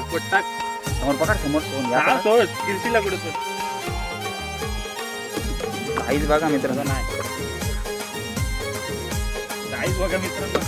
उपट. टाक समोर पकड समोर. हा सोड किरशीला कुठे सोड काहीच बघा मित्रांनो. नाही काहीच बघा मित्रांनो.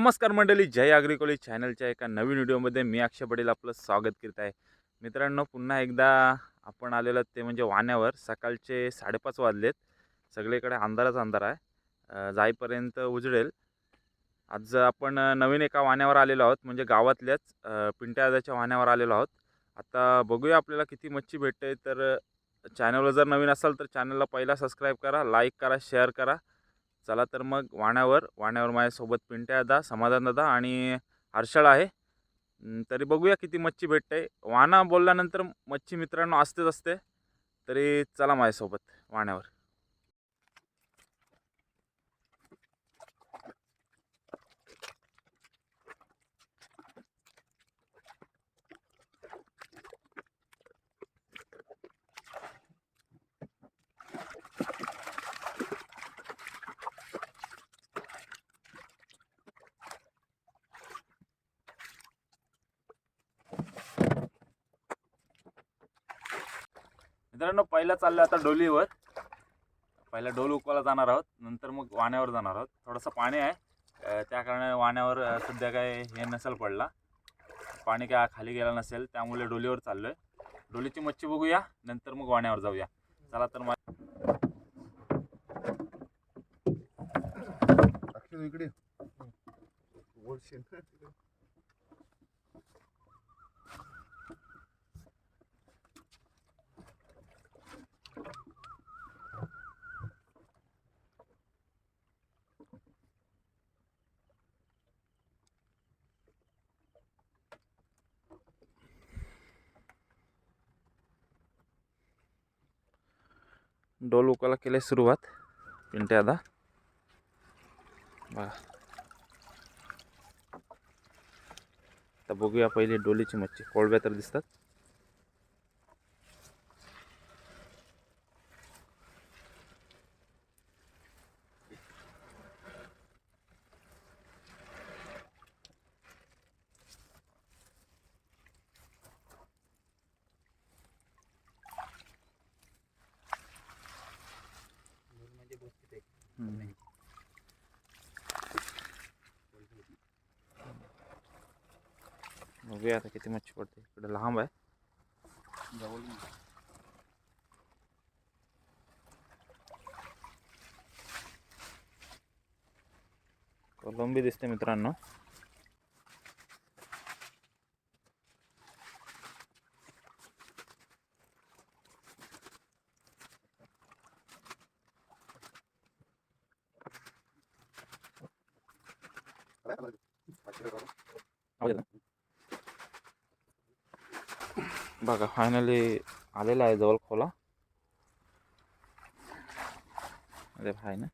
नमस्कार मंडळी जय अग्रिकोली चॅनलच्या एका नवीन व्हिडिओमध्ये मी अक्षय पटेल आपलं स्वागत करीत आहे. मित्रांनो पुन्हा एकदा आपण आलेलो ते म्हणजे वाण्यावर. सकाळचे साडेपाच वाजलेत. सगळीकडे अंधारच अंधार आहे. जाईपर्यंत उजडेल. आज आपण नवीन एका वाण्यावर आलेलो आहोत म्हणजे गावातल्याच पिंट्यादाच्या वाण्यावर आलेलो आहोत. आता बघूया आपल्याला किती मच्छी भेटते तर चॅनलवर जर नवीन असाल तर चॅनलला पहिला सबस्क्राईब करा लाईक करा शेअर करा. चला तर मग वाण्यावर वाण्यावर माझ्यासोबत पिंट्या दादा समाधान दादा आणि हर्षळ आहे. तरी बघूया किती मच्छी भेटते. वाना बोलल्यानंतर मच्छी मित्रांनो असतेच असते. तरी चला माझ्यासोबत वाण्यावर. मित्रांनो पहिला चाललं आता डोलीवर. पहिला डोल उकवायला जाणार आहोत नंतर मग वाण्यावर जाणार आहोत. थोडंसं पाणी आहे. त्या कारणाने वाण्यावर सध्या काय हे नसेल पडला. पाणी काय खाली गेला नसेल त्यामुळे डोलीवर चाललोय. डोलीची मच्छी बघूया नंतर मग वाण्यावर जाऊया. चला तर मग इकडे. डोल उकाला केले सुरुवात. पिंट्या आता बघा आता बघूया पहिले डोलीची मच्छी. कोळव्या तर दिसतात हम्म. बघूया आता किती मच्छी पडते इकडे लांब आहे कोलंबी दिसते मित्रांनो आवाज येतो? बघा फायनली आलेला आहे जवळ खोला अरे भाई ना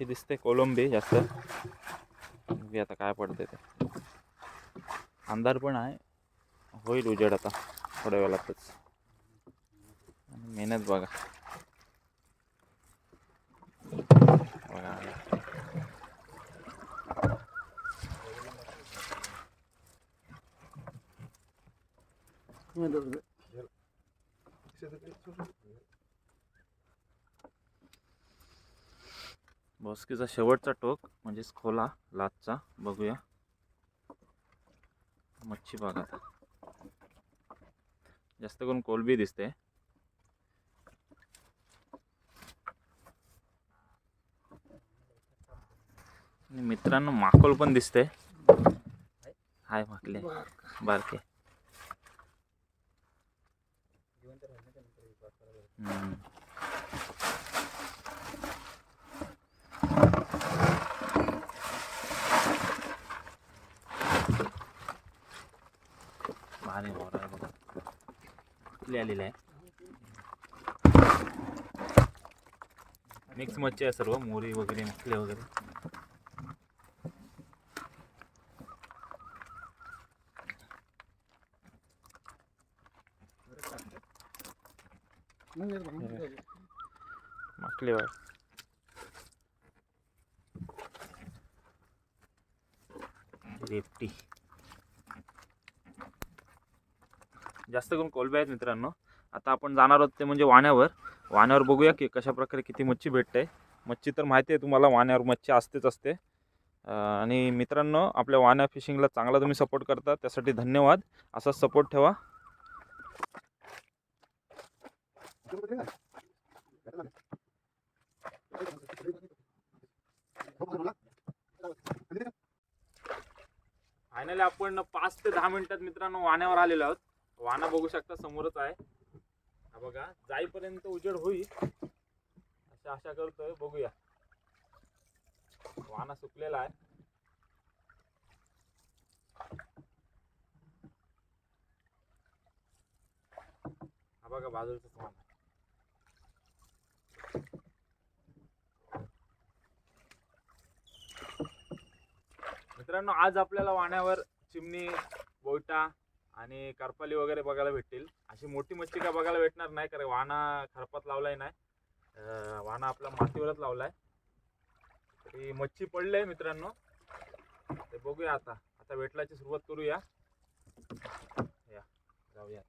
अशी दिसते कोलंबी जास्त. आता काय पडते ते. अंधार पण आहे. होईल उजेड आता थोड्या वेळातच. आणि मेहनत बघा. बघा. बॉस्कीचा शेवटचा टोक म्हणजेच खोला लाचचा बघूया. मच्छी बघा जास्त करून कोलबी दिसते. आणि मित्रांनो माकोल पण दिसते. हाय माकले. बारके. हम्म. भारी मोर आहे बघा कुठली आलेली आहे. मिक्स मच्छी आहे सर्व मोरी वगैरे मछले वगैरे. माकले बघा रेपटी. जास्त करून कोलबे आहेत मित्रांनो. आता आपण जाणार आहोत ते म्हणजे वाण्यावर. वाण्यावर बघूया की कशा प्रकारे किती मच्छी भेटते. मच्छी तर माहिती आहे तुम्हाला वाण्यावर मच्छी असतेच असते. आणि मित्रांनो आपल्या वाण्या फिशिंगला चांगला तुम्ही सपोर्ट करता त्यासाठी धन्यवाद. असाच सपोर्ट ठेवा. फायनली आपण पाच ते दहा मिनिटात मित्रांनो वाण्यावर आलेलो आहोत. वाना बघू शकता समोरच आहे. हा बघा जाईपर्यंत उजेड होईल. अशी आशा करतोय बघूया. वाना सुकलेला आहे. हा बघा बाजूचा वाहन मित्रांनो आज आपल्याला वाण्यावर चिमणी बोयटा आणि करपाली वगैरे बघायला भेटतील. अशी मोठी मच्छी काय बघायला भेटणार नाही कारण वाना खरपात लावलाय नाही. वाहना वाना आपला मातीवरच लावलाय. तरी मच्छी पडली आहे मित्रांनो. ते बघूया आता. आता वेटलाची सुरुवात करूया. या जाऊया.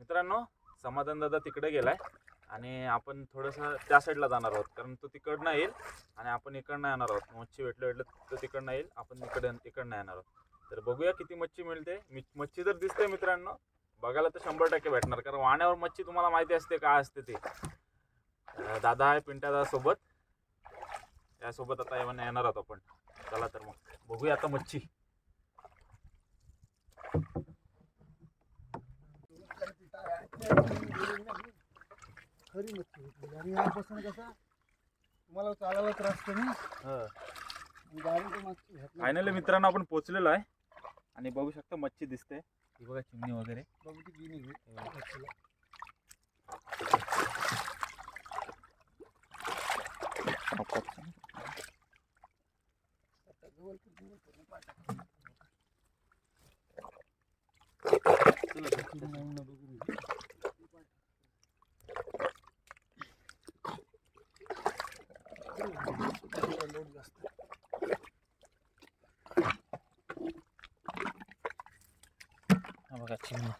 मित्रांनो समाधान दादा तिकडे गेलाय. आणि आपण थोडंसं त्या साईडला जाणार आहोत. कारण तो तिकडनं येईल आणि आपण इकडनं येणार आहोत. मच्छी भेटलं भेटलं तो तिकडनं येईल. आपण इकडे इकडनं येणार आहोत. तर बघूया किती मच्छी मिळते. मी मच्छी तर दिसते मित्रांनो. बघायला तर शंभर टक्के भेटणार. कारण वाण्यावर मच्छी तुम्हाला माहिती असते काय असते ते. दादा आहे पिंट्या सोबत त्यासोबत आता येऊन येणार आहोत आपण. चला तर मग. बघूया आता मच्छी. खरी मच्छी भेटली. आणि यापासून कसं तुम्हाला चालायला त्रास कमी. आणि गाडी तर मागची घातली. फायनली मित्रांनो आपण पोहोचलेलो आहे. आणि बघू शकता मच्छी दिसते. ही बघा चिमणी वगैरे. बघू ती गिनी. मच्छीला. आता जवळ कर, जवळ कर, मग पाठ. ती नमुना बघून घे. तिला लोड जास्त हा बघा चिमणी.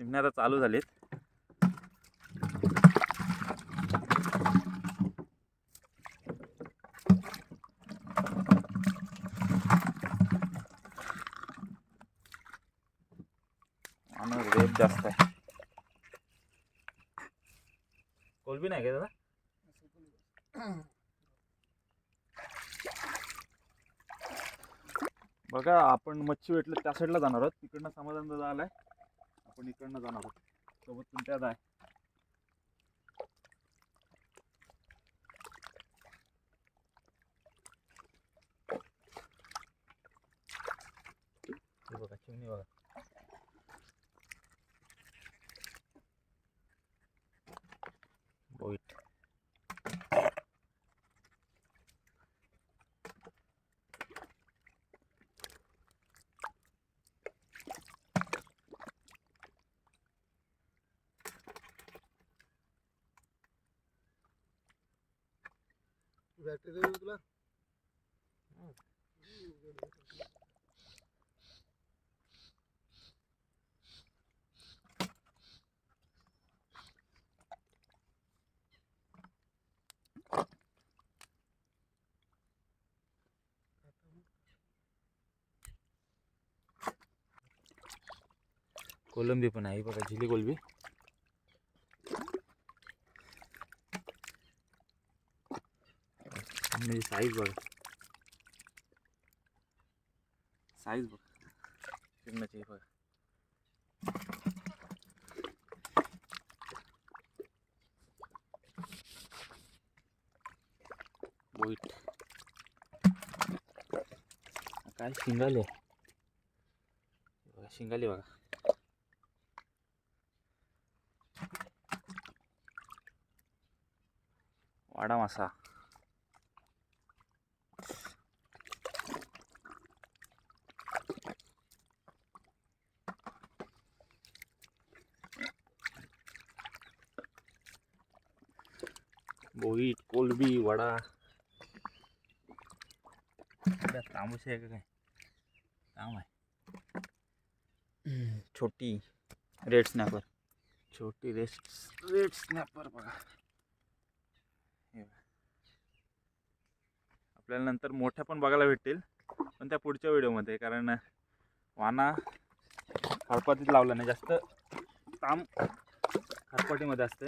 चिमण्या आता चालू झालीत. आणि रेट जास्त आहे. कोलबी नाही का दादा बघा आपण मच्छी भेटलं त्या साईडला जाणार आहोत. तिकडनं समाधान दादा आलाय. आपण इकडनं जाणार आहोत. सोबत तुमच्यात आहे. बघा चिमणी बघा बोईट बॅटरी देऊ तुला कोलंबी पण आहे बघा झिली कोलंबी. म्हणजे साईज बघा. साईज बघा. चिमण्याची बघा. बोईट काय शिंगाले? बघा शिंगाले बघा. वाडा मासा बोईट कोलबी वडा. तांबूस आहे का काय? तांब आहे. छोटी रेड स्नॅपर. छोटी रेस्ट रेड स्नॅपर बघा हे बघा. आपल्याला नंतर मोठ्या पण बघायला भेटतील. पण त्या पुढच्या व्हिडिओमध्ये कारण वाना खरपाटीत लावला नाही जास्त ताम खरपाटीमध्ये असते.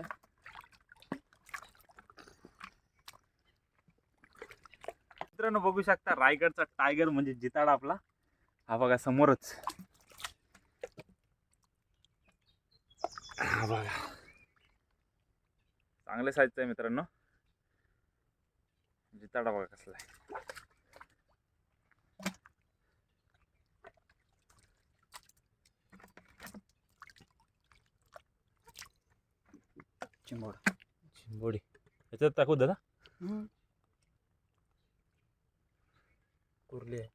मित्रांनो बघू शकता रायगडचा टायगर म्हणजे जिताडा आपला. हा बघा समोरच. हा बघा. चांगल्या साईजचा आहे मित्रांनो. जिताडा बघा कसला चिंबोड. चिंबोडी. याच्यात टाकू दादा? हम्म. कुर्ली आहे.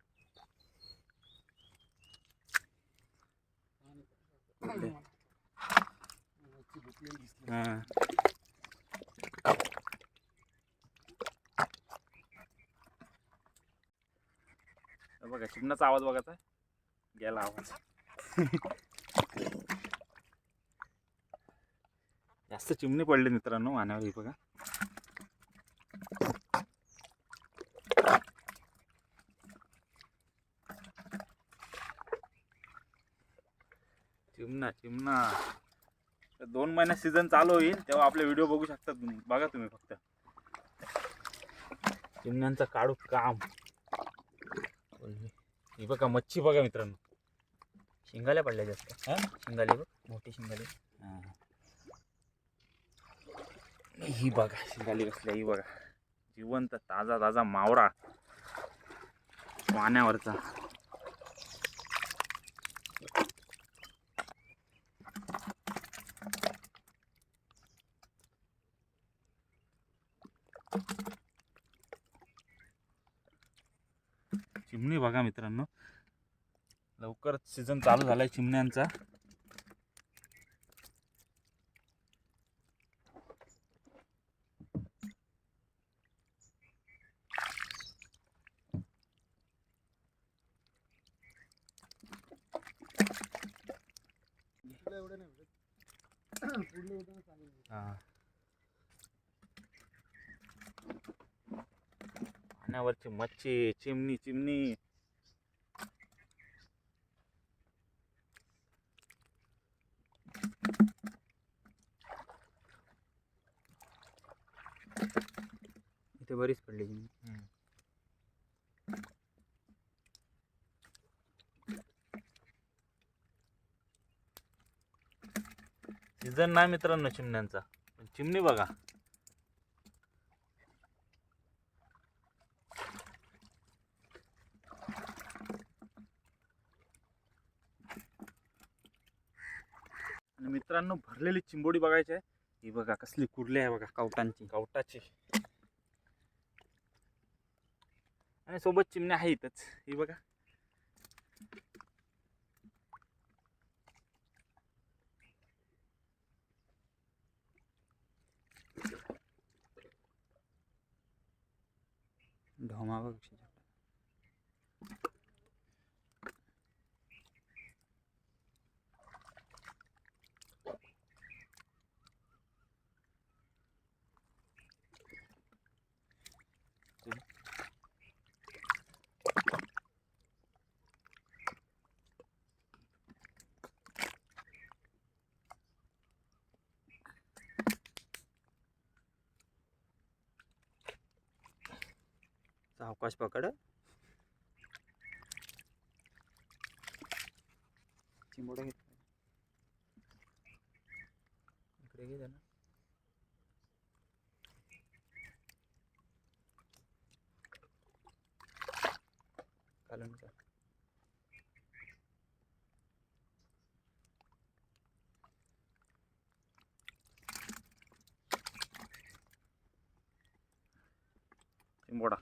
हां बघा चिमणाचा आवाज बघायचा गेला आवाज. जास्त चिमणी पडले मित्रांनो वाण्यावर बघा. चिमणा चिमणा. तर दोन महिन्यात सीझन चालू होईल तेव्हा आपले व्हिडिओ बघू शकता बघा तुम्ही फक्त. चिमण्यांचं काढू काम. ही बघा मच्छी बघा मित्रांनो. शिंगाल्या पडल्या जास्त. हा? शिंगाले बघ मोठी शिंगाले. हा. ही बघा शिंगाली कसली ही बघा. जिवंत ताजा ताजा मावरा. पाण्यावरचा चिमणी बघा मित्रांनो. लवकरच सीझन चालू झालाय चिमण्यांचा पाण्यावरची मच्छी चिमणी चिमणी. सीझन नाही मित्रांनो चिमण्यांचा. चिमणी बघा. आणि मित्रांनो भरलेली चिंबोडी बघायची आहे. ही बघा कसली कुरली आहे बघा कावटांची. कावटाची. आणि सोबत चिमण्या आहेतच ही बघा. ढोमा बघ पकड चिंबोडा घेत इकडे घे ना कालून का चिंबोडा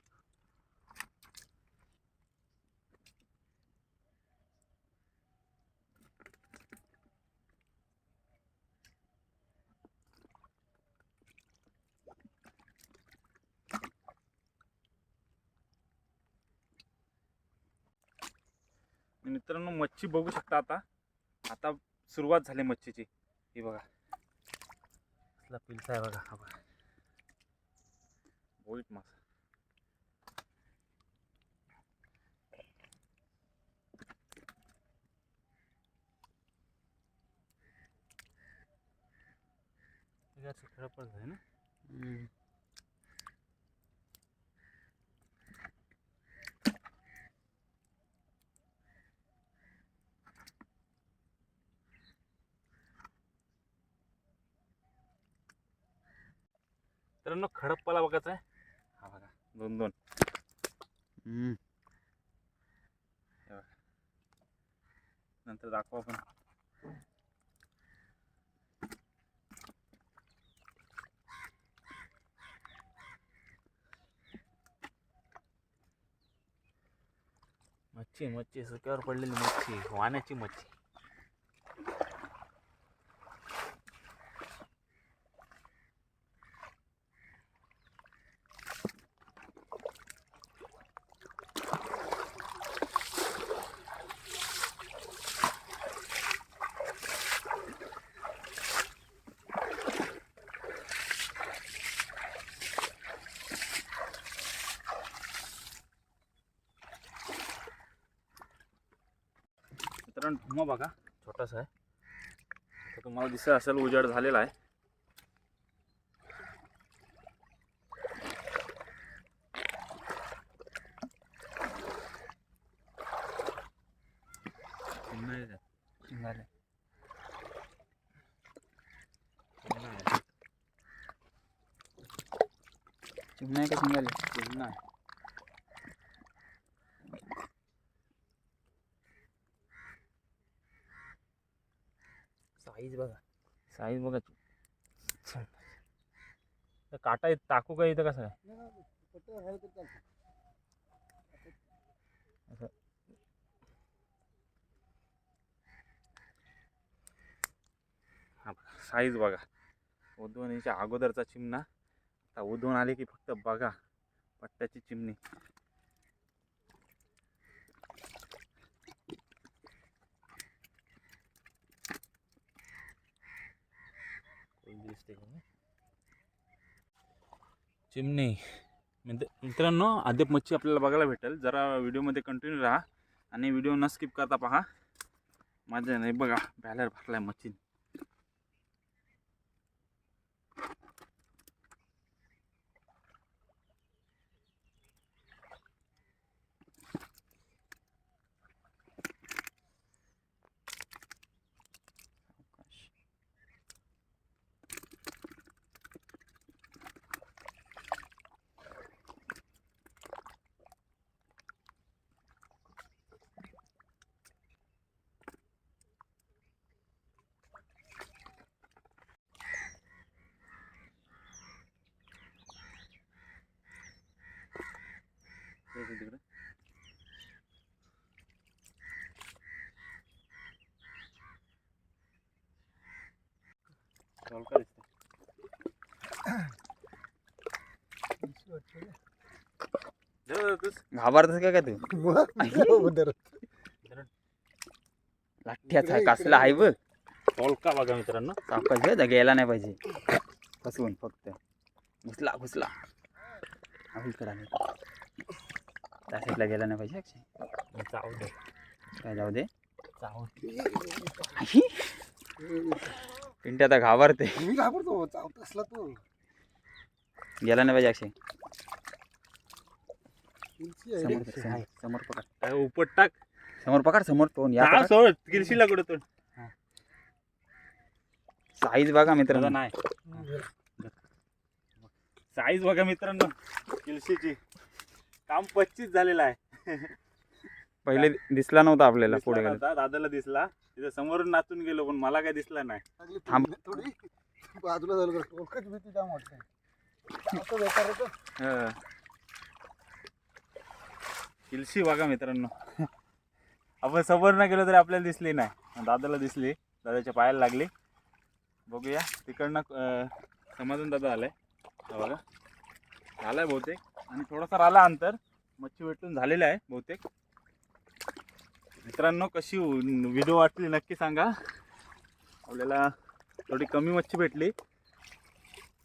आणि मित्रांनो मच्छी बघू शकता आता. आता सुरुवात झाली मच्छीची. ही बघा. कसला पिलसा आहे बघा हा बघा. बोईट मासा. खरं पण आहे ना? मित्रांनो खडप्पाला बघायचा आहे. हा बघा दोन दोन. नंतर दाखवा आपण. मच्छी मच्छी सुक्यावर पडलेली मच्छी वाण्याची मच्छी. ढुमा बघा. छोटासा आहे. तर तुम्हाला दिसत असेल उजाड झालेला आहे. चिमणा आहे का शिंगाले पुन्हा आहे. साईज बघा. साईज बघा. तर काटा इथं टाकू का इथं कसं. हा बघा साईज बघा. उद्वणीच्या अगोदरचा चिमणा. आता उद्वण आले की फक्त बघा. पट्ट्याची चिमणी. चिमणी. मित्र मित्रांनो अद्याप मच्छी आपल्याला बघायला भेटेल. जरा व्हिडिओमध्ये कंटिन्यू राहा आणि व्हिडिओ न स्किप करता पहा. माझ्या नाही बघा बॅलर भरलाय मच्छी घाबरतस का काय तू. लाठ्याचा कसला आहे बघ. चौका बघा मित्रांनो. जा गेला नाही पाहिजे. फसवून फक्त. घुसला घुसला. त्या साईडला गेला नाही पाहिजे जाऊ दे. काय जाऊ दे? जाऊ पिंट्या आता घाबरते. घाबरतो चावत असला तो. गेला नाही पाहिजे अक्षय उंची आहे. समोर. पकड, उपट टाक. समोर पकड समोर तोंड. या हा, सोड कुठं साईज बघा मित्रांनो. नाही. साईज बघा मित्रांनो. किलशीची काम पच्चीस झालेलं आहे. पहिले दिसला नव्हता आपल्याला दिसला पुढे गेला. नव्हता, दादाला दिसला. तिथं समोरून नाचून गेलो पण मला काय दिसला नाही. थांब. थोडी. बाजूला झालं बरं. भीती जाम किलशी बघा मित्रांनो. आपण समोर नाही गेलो तरी आपल्याला दिसली नाही. दादाला दिसली. दादाच्या पायाला लागली. बघूया. तिकडनं समाजून समाधान दादा आलाय. बघा. झालाय बहुतेक. आणि थोडासा राहिला अंतर. मच्छी भेटून झालेला आहे बहुतेक. मित्रांनो कशी व्हिडिओ वाटली नक्की सांगा. आपल्याला थोडी कमी मच्छी भेटली.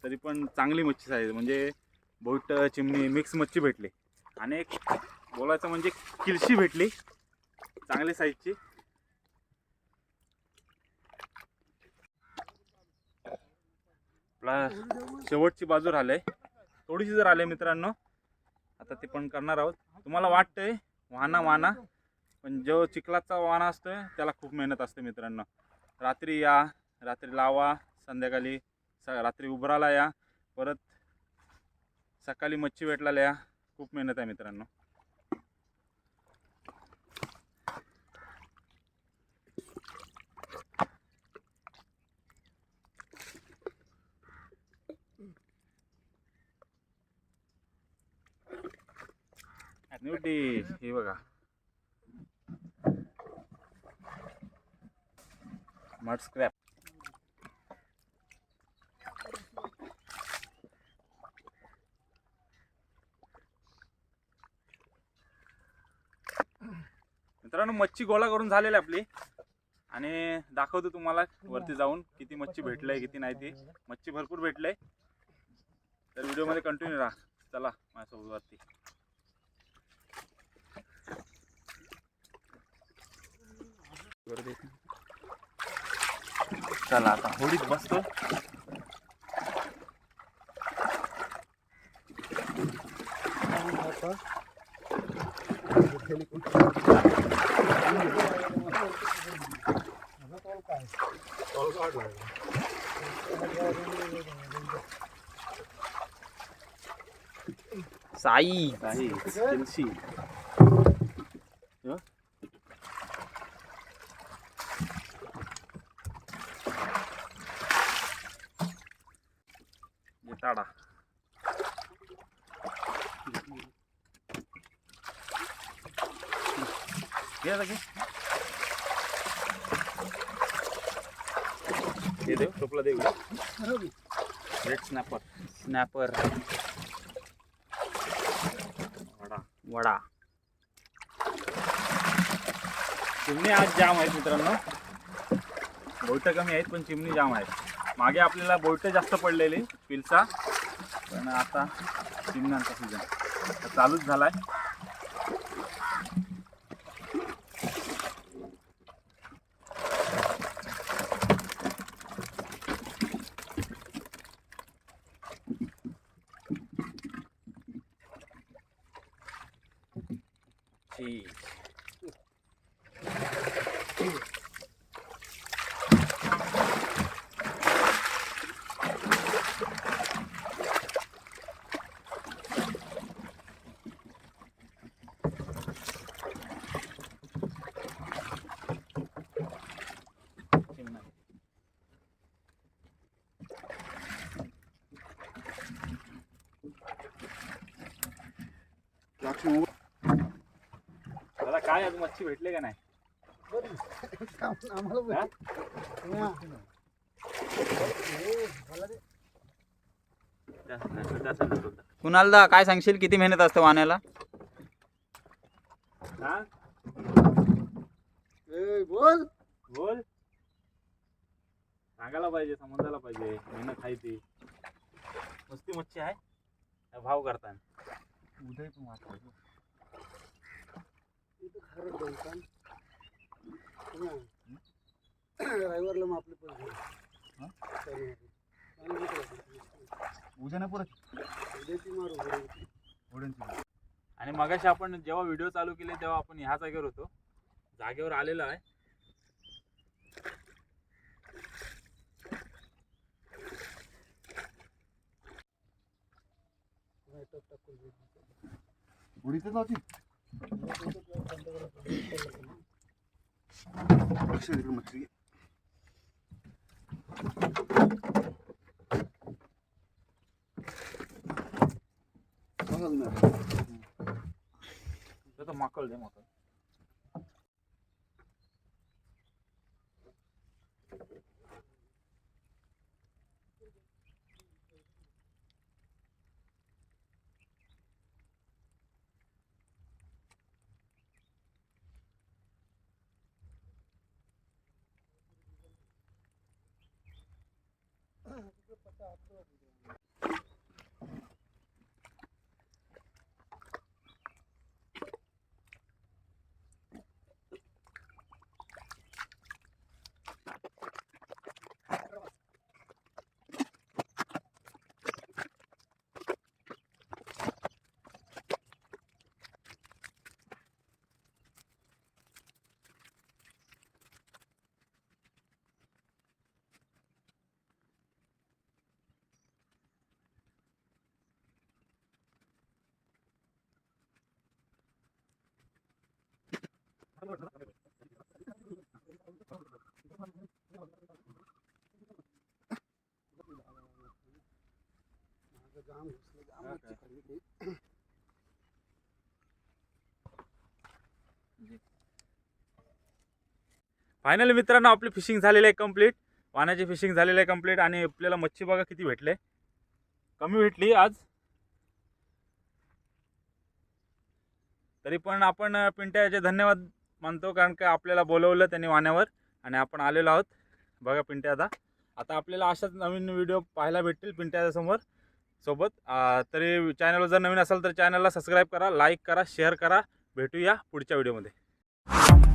तरी पण चांगली मच्छी साईज म्हणजे बोट चिमणी मिक्स मच्छी भेटली. आणि एक बोलायचं म्हणजे किलशी भेटली. चांगली साईजची. आपला शेवटची बाजू राहिले. थोडीशी जर आले मित्रांनो आता ते पण करणार आहोत. तुम्हाला वाटतंय वाहना वाहना पण जो चिखलाचा वाहना असतोय त्याला खूप मेहनत असते मित्रांनो. रात्री या रात्री लावा संध्याकाळी रात्री उभराला या. परत सकाळी मच्छी भेटला या. खूप मेहनत आहे मित्रांनो. निवटी हे बघा. मड स्क्रॅप मित्रांनो मच्छी गोळा करून झालेली आहे आपली. आणि दाखवतो तुम्हाला वरती जाऊन किती मच्छी भेटलंय किती नाही ती. मच्छी भरपूर भेटलंय. तर व्हिडिओमध्ये कंटिन्यू राहा. चला माझ्यासोबत वरती. चला आता होडीत बसतो. Thank you. माझा तोल काय? साई हे देव टोपला देऊ. Red snapper snapper vada. Vada. चिमणी आज जाम आहेत मित्रांनो. बोट कमी आहेत पण चिमणी जाम आहेत. मागे आपल्याला बोट जास्त पडलेली पिलसा. पण आता चिमण्यांचा सीझन चालूच झालाय ठीक चिमणा मोहर. दादा काय आज मच्छी भेटले का नाही. आम्हाला सोडता. कुणालदा काय सांगशील किती मेहनत असते वाण्याला हा? बोल बोल सांगायला पाहिजे समजायला पाहिजे मेहनत आहे ती नुसती मच्छी आहे भाव करता उदय तू मात्र इथं खारट जाऊ का? पुन्हा. ड्रायव्हरला मग आपले पैसे. उद्या नाही पुरत उद्याची मारू बरोबर. आणि मगाशी आपण जेव्हा व्हिडिओ चालू केले तेव्हा आपण ह्या जागेवर होतो जागेवर आलेलो आहे देऊ. उडीच नव्हती मच्छी तर तो दे माकळ Stop. फायनली मित्रांनो आपली फिशिंग झालेली आहे कंप्लीट पाण्याची फिशिंग झालेली आहे कंप्लीट आणि आपल्याला मच्छी बघा किती भेटले. कमी भेटली आज. तरी पण आपण पिंट्याचे धन्यवाद मानतो कारण का आपल्याला बोलवलं त्यांनी वाण्यावर आणि आपण आलेलो आहोत. बघा पिंट्या आता आता आपल्याला अशाच नवीन व्हिडिओ पाहायला भेटतील पिंट्याच्या समोर. सोबत तरी चॅनलवर जर नवीन असाल तर चॅनलला सबस्क्राईब करा लाईक करा शेअर करा. भेटूया पुढच्या व्हिडिओमध्ये